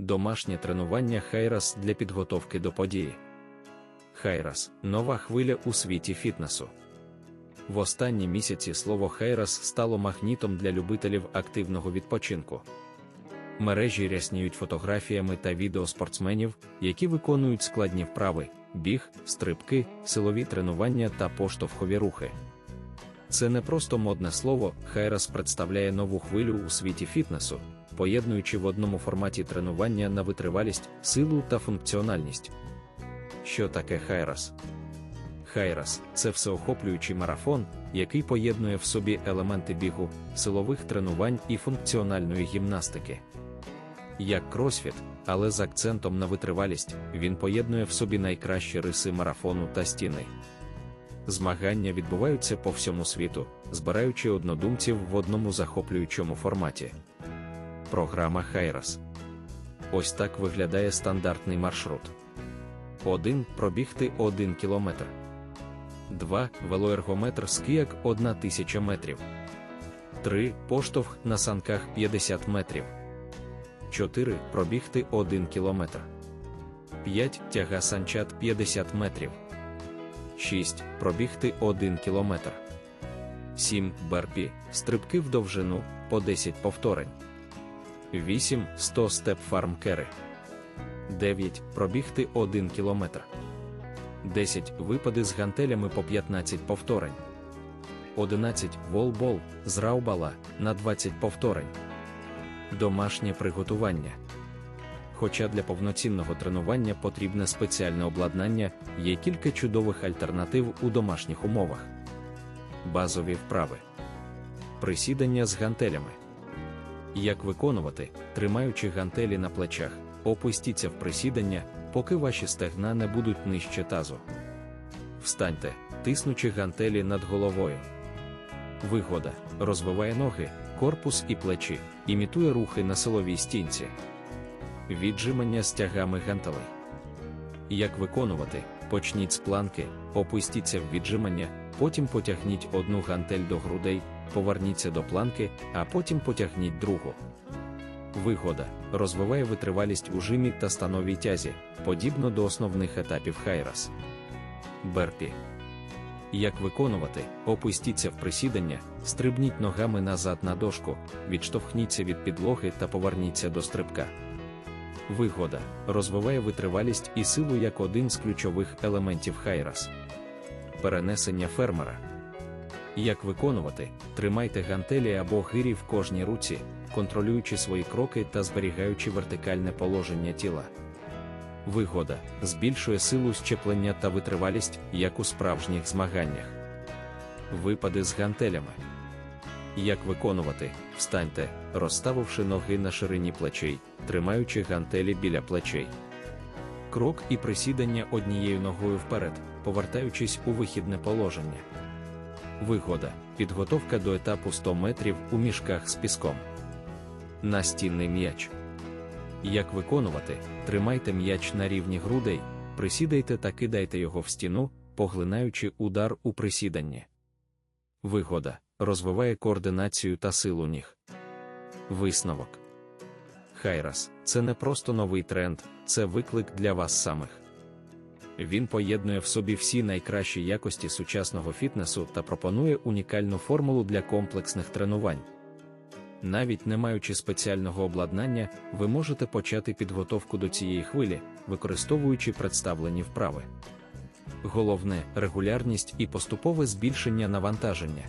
домашнє тренування Хайрас для підготовки до події. Хайрас нова хвиля у світі фітнесу. В останні місяці слово Хайрас стало магнітом для любителів активного відпочинку. Мережі рясніють фотографіями та відео спортсменів, які виконують складні вправи, біг, стрибки, силові тренування та поштовхові рухи. Це не просто модне слово, Хайрас представляє нову хвилю у світі фітнесу, поєднуючи в одному форматі тренування на витривалість, силу та функціональність. Що таке Хайрас? Хайрас це всеохоплюючий марафон, який поєднує в собі елементи бігу, силових тренувань і функціональної гімнастики. Як кросфіт, але з акцентом на витривалість, він поєднує в собі найкращі риси марафону та стіни. Змагання відбуваються по всьому світу, збираючи однодумців в одному захоплюючому форматі. Програма Хайрас. Ось так виглядає стандартний маршрут. 1. Пробігти 1 км. 2. Велоергометр скіяк 1000 метрів. 3. Поштовх на санках 50 метрів. 4. Пробігти 1 км. 5. Тяга санчат 50 метрів. 6. Пробігти 1 км. 7. Берпі. Стрибки в довжину по 10 повторень. 8. 100 степ фарм кери. 9. Пробігти 1 км. 10. Випади з гантелями по 15 повторень. 11. Волбол з раубала на 20 повторень. Домашнє приготування. Хоча для повноцінного тренування потрібне спеціальне обладнання, є кілька чудових альтернатив у домашніх умовах. Базові вправи. Присідання з гантелями. Як виконувати, тримаючи гантелі на плечах, опустіться в присідання, поки ваші стегна не будуть нижче тазу. Встаньте, тиснучи гантелі над головою. Вигода розвиває ноги, корпус і плечі, імітує рухи на силовій стінці. Віджимання з тягами гантелей. Як виконувати? Почніть з планки, опустіться в віджимання, потім потягніть одну гантель до грудей, поверніться до планки, а потім потягніть другу. Вигода розвиває витривалість у жимі та становій тязі, подібно до основних етапів хайрас. Берпі. Як виконувати, опустіться в присідання, стрибніть ногами назад на дошку, відштовхніться від підлоги та поверніться до стрибка. Вигода розвиває витривалість і силу як один з ключових елементів хайрас. Перенесення фермера. Як виконувати, тримайте гантелі або гирі в кожній руці, контролюючи свої кроки та зберігаючи вертикальне положення тіла. Вигода збільшує силу щеплення та витривалість, як у справжніх змаганнях. Випади з гантелями. Як виконувати, встаньте, розставивши ноги на ширині плечей, тримаючи гантелі біля плечей. Крок і присідання однією ногою вперед, повертаючись у вихідне положення. Вигода підготовка до етапу 100 метрів у мішках з піском. Настінний м'яч. Як виконувати, тримайте м'яч на рівні грудей, присідайте та кидайте його в стіну, поглинаючи удар у присіданні. Вигода розвиває координацію та силу ніг. Висновок. Хайрас це не просто новий тренд, це виклик для вас самих. Він поєднує в собі всі найкращі якості сучасного фітнесу та пропонує унікальну формулу для комплексних тренувань. Навіть не маючи спеціального обладнання, ви можете почати підготовку до цієї хвилі, використовуючи представлені вправи. Головне регулярність і поступове збільшення навантаження.